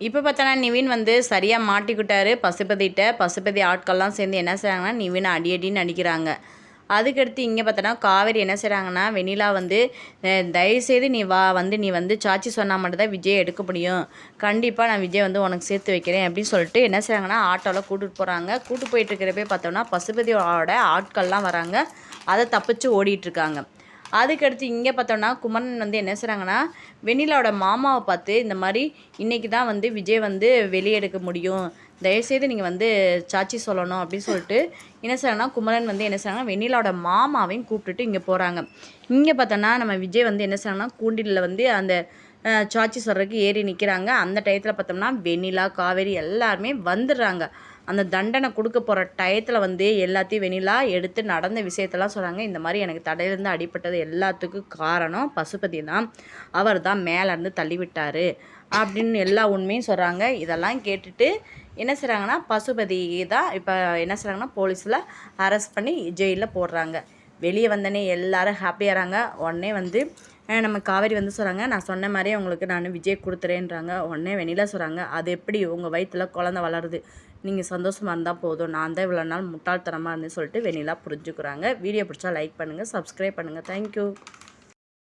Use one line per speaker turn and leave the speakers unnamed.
இப்போ பார்த்தோன்னா நிவின் வந்து சரியாக மாட்டிக்கிட்டாரு. பசுபதிட்ட பசுபதி ஆட்கள்லாம் சேர்ந்து என்ன செய்கிறாங்கன்னா நிவின் அடி அடின்னு அடிக்கிறாங்க. அதுக்கடுத்து இங்கே பார்த்தோன்னா காவேரி என்ன செய்கிறாங்கன்னா வெண்ணிலா வந்து தயவுசெய்து நீ வா வந்து நீ வந்து சாட்சி சொன்னால் மட்டும்தான் விஜய் எடுக்க முடியும். கண்டிப்பாக நான் விஜய் வந்து உனக்கு சேர்த்து வைக்கிறேன் அப்படின்னு சொல்லிட்டு என்ன செய்கிறாங்கன்னா ஆட்டோவில் கூட்டிகிட்டு போகிறாங்க கூட்டு போயிட்டு இருக்கிறப்பே பார்த்தோம்னா பசுபதியோட ஆட்கள்லாம் வராங்க. அதை தப்பிச்சு ஓடிட்டுருக்காங்க இருக்காங்க. அதுக்கடுத்து இங்கே பார்த்தோன்னா குமரன் வந்து என்ன செய்கிறாங்கன்னா வெண்ணிலாவோட மாமாவை பார்த்து இந்த மாதிரி இன்றைக்கி தான் வந்து விஜய் வந்து வெளியே எடுக்க முடியும். தயவுசெய்து நீங்கள் வந்து சாட்சி சொல்லணும் அப்படின்னு சொல்லிட்டு என்ன செய்றாங்கன்னா குமரன் வந்து என்ன செய்றாங்கன்னா வெண்ணிலாவோட மாமாவையும் கூப்பிட்டுட்டு இங்கே போகிறாங்க இங்கே பார்த்தோன்னா நம்ம விஜய் வந்து என்ன செய்கிறாங்கன்னா கூண்டிலில் வந்து அந்த சாட்சி சொல்கிறதுக்கு ஏறி நிற்கிறாங்க அந்த டயத்தில் பார்த்தோம்னா வெண்ணிலா காவேரி எல்லாருமே வந்துடுறாங்க. அந்த தண்டனை கொடுக்க போகிற டயத்தில் வந்து எல்லாத்தையும் வெண்ணிலா எடுத்து நடந்த விஷயத்தெல்லாம் சொல்கிறாங்க இந்த மாதிரி எனக்கு தடையிலேருந்து அடிபட்டது எல்லாத்துக்கும் காரணம் பசுபதி தான். அவர் தான் மேலேருந்து தள்ளி விட்டார் அப்படின்னு எல்லா உண்மையும் சொல்கிறாங்க இதெல்லாம் கேட்டுட்டு என்ன செய்கிறாங்கன்னா பசுபதி தான் இப்போ என்ன செய்கிறாங்கன்னா போலீஸில் அரெஸ்ட் பண்ணி ஜெயிலில் போடுறாங்க. வெளியே வந்தோடனே எல்லாரும் ஹாப்பியாகிறாங்க உடனே வந்து நம்ம காவேரி வந்து சொல்கிறாங்க நான் சொன்ன மாதிரியே உங்களுக்கு நான் விஜய் கொடுத்துறேன்றாங்க. உடனே வெண்ணிலா சொல்கிறாங்க அது எப்படி உங்கள் வயிற்றில் குழந்த வளருது? நீங்கள் சந்தோஷமாக இருந்தால் போதும். நான் தான் இவ்வளோ நாள் முட்டாள்தனமாக இருந்தேன்னு சொல்லிட்டு வெண்ணிலா புரிஞ்சுக்கிறாங்க. வீடியோ பிடிச்சா லைக் பண்ணுங்கள் சப்ஸ்கிரைப் பண்ணுங்கள் தேங்க்யூ